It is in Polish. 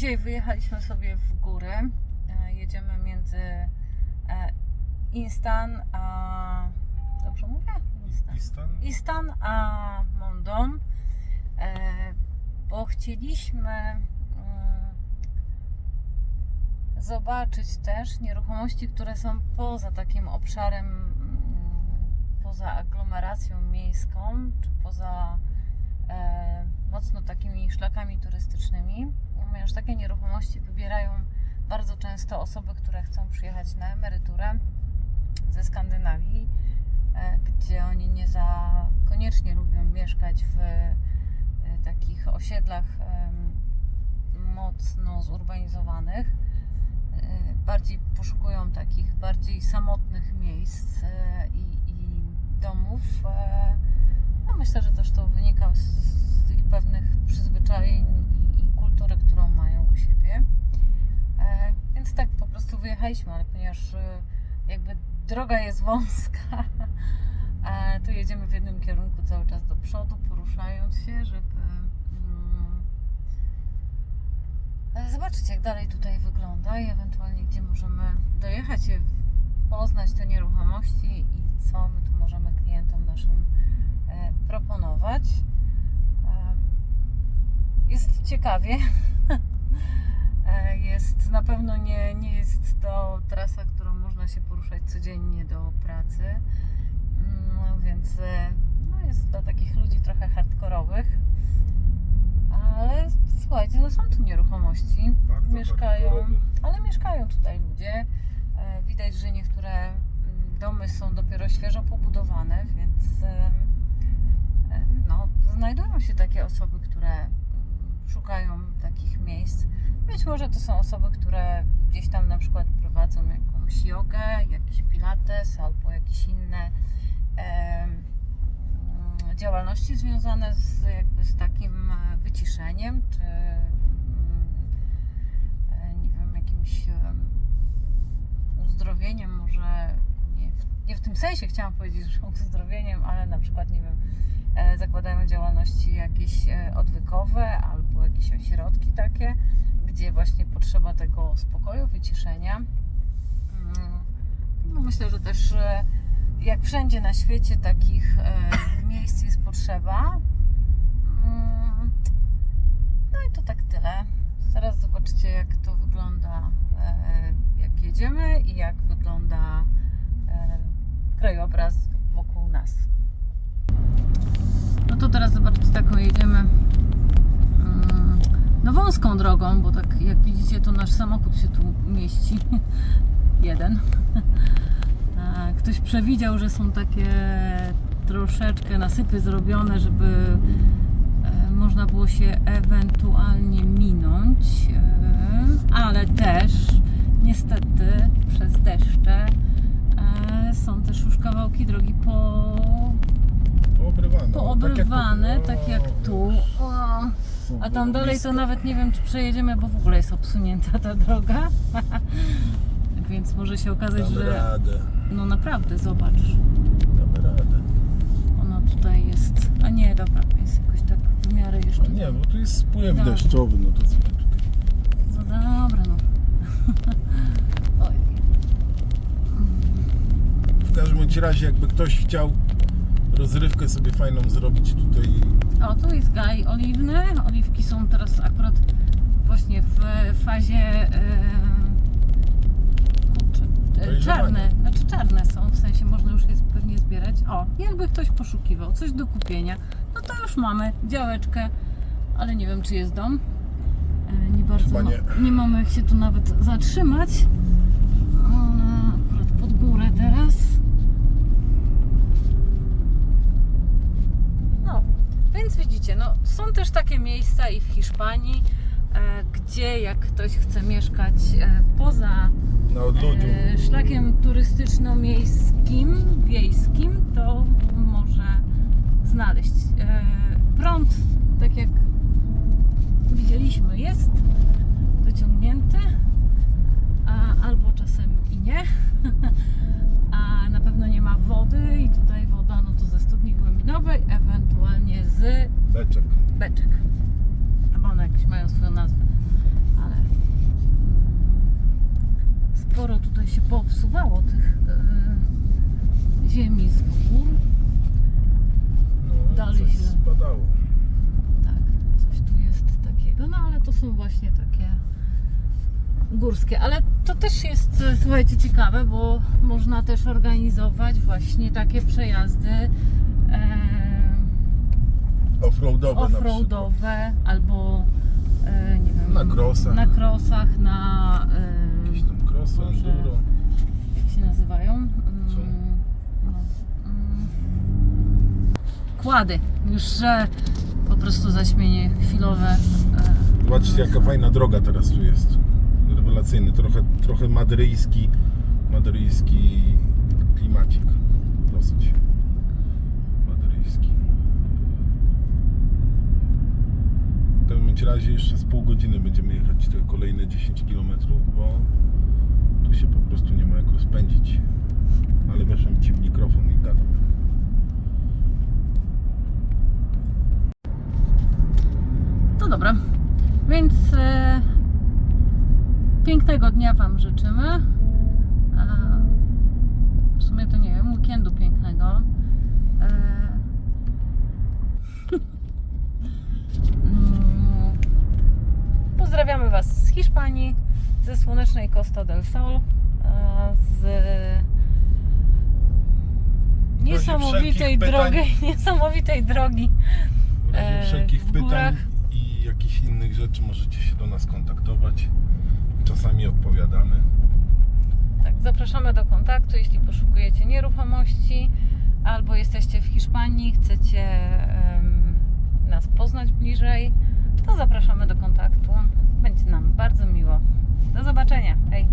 Dzisiaj wyjechaliśmy sobie w góry. E, Jedziemy między e, Instan a. Dobrze mówię? Instan. Istan? Istan a Mondą, e, bo chcieliśmy mm, zobaczyć też nieruchomości, które są poza takim obszarem, mm, poza aglomeracją miejską, czy poza mocno takimi szlakami turystycznymi, ponieważ takie nieruchomości wybierają bardzo często osoby, które chcą przyjechać na emeryturę ze Skandynawii, e, gdzie oni nie za koniecznie lubią mieszkać w e, takich osiedlach mocno zurbanizowanych. E, Bardziej poszukują takich bardziej samotnych miejsc i, i domów. No myślę, że też to wynika z tych pewnych przyzwyczajeń i, kultury, którą mają u siebie. E, Więc tak po prostu wyjechaliśmy, ale ponieważ e, jakby droga jest wąska, e, to jedziemy w jednym kierunku cały czas do przodu, poruszając się, żeby mm, zobaczyć jak dalej tutaj wygląda i ewentualnie gdzie możemy dojechać i poznać te nieruchomości i co my tu możemy klientom naszym proponować. Jest ciekawie. E, Jest na pewno nie, nie jest to trasa, którą można się poruszać codziennie do pracy. Mm, Więc e, no jest dla takich ludzi trochę hardkorowych. Ale słuchajcie, no są tu nieruchomości. Bardzo mieszkają, ale mieszkają tutaj ludzie. E, Widać, że niektóre mm, domy są dopiero świeżo pobudowane, więc no, znajdują się takie osoby, które szukają takich miejsc. Być może to są osoby, które gdzieś tam na przykład prowadzą jakąś jogę, jakiś pilates albo jakieś inne e, działalności związane z, jakby z takim e, wyciszeniem, czy mm, e, nie wiem, jakimś em, uzdrowieniem, może nie w, nie w tym sensie chciałam powiedzieć, że uzdrowieniem, ale na przykład, nie wiem, e, zakładają działalności jakieś e, odwykowe albo jakieś ośrodki takie, gdzie właśnie potrzeba tego spokoju, wyciszenia. Mm, No myślę, że też e, jak wszędzie na świecie takich e, miejsc jest potrzeba. Mm, No i to tak tyle. Zaraz zobaczycie jak to wygląda e, jak jedziemy i jak wygląda e, wokół nas. No to teraz zobaczcie taką jedziemy mm, no wąską drogą, bo tak jak widzicie to nasz samochód się tu mieści. Jeden. Ktoś przewidział, że są takie troszeczkę nasypy zrobione, żeby e, można było się ewentualnie minąć, e, ale też niestety przez deszcze są też już kawałki drogi po, Poobrywane. poobrywane, tu. tak jak tu. O, a tam dalej to nawet nie wiem, czy przejedziemy, bo w ogóle jest obsunięta ta droga. Więc może się okazać, Damy że. radę. No naprawdę, zobacz. Damy radę. Ona tutaj jest. A nie, dobra, jest jakoś tak w miarę jeszcze. A nie, bo tu jest spływ Tak. deszczowy, no to co my tutaj. No dobra, no. Oj. W każdym bądź razie, jakby ktoś chciał rozrywkę sobie fajną zrobić tutaj, O, tu jest gaj oliwny. Oliwki są teraz akurat właśnie w fazie. Dojrzewania. czarne. Znaczy czarne są, w sensie można już je pewnie zbierać. O, jakby ktoś poszukiwał coś do kupienia, no to już mamy działeczkę, ale nie wiem, czy jest dom. E, nie bardzo. Chyba ma- nie. nie mamy jak się tu nawet zatrzymać. Akurat pod górę teraz. No, więc widzicie, no, są też takie miejsca i w Hiszpanii, e, gdzie jak ktoś chce mieszkać e, poza e, szlakiem turystyczno-miejskim, wiejskim, to może znaleźć. Prąd, tak jak widzieliśmy, jest wyciągnięty, a, albo czasem i nie. Piotrowej, ewentualnie z Beczek. Beczek. Bo one jakieś mają swoją nazwę. Ale mm, sporo tutaj się poobsuwało tych yy, ziemi z gór. No, Dalej coś się spadało. Tak, coś tu jest takiego. No ale to są właśnie takie górskie, ale to też jest, słuchajcie, ciekawe, bo można też organizować właśnie takie przejazdy Offroadowe offroadowe albo e, nie wiem, Na crossach. na crossach, na e, Jakieś tam Boże. enduro. jak się nazywają? Mm, no, mm, kłady, już że po prostu zaśmienie chwilowe. e, Zobaczcie jaka fajna droga teraz tu jest. Rewelacyjny, trochę, trochę madryjski, madryjski klimacik. Dosyć madryjski. Każdym razie jeszcze z pół godziny będziemy jechać te kolejne 10 km, bo tu się po prostu nie ma jak rozpędzić. Ale weszłem ci w mikrofon i gadam. To dobra. Więc e, pięknego dnia Wam życzymy. E, w sumie to nie wiem, weekendu pięknego. E, mm, pozdrawiamy Was z Hiszpanii, ze słonecznej Costa del Sol, e, z niesamowitej wszelkich pytań- drogi, niesamowitej drogi W razie E, wszelkich w pytań i jakichś innych rzeczy możecie się do nas kontaktować. Czasami odpowiadamy. Tak, zapraszamy do kontaktu, jeśli poszukujecie nieruchomości albo jesteście w Hiszpanii, chcecie em, nas poznać bliżej, to zapraszamy do kontaktu. Będzie nam bardzo miło. Do zobaczenia. Hej!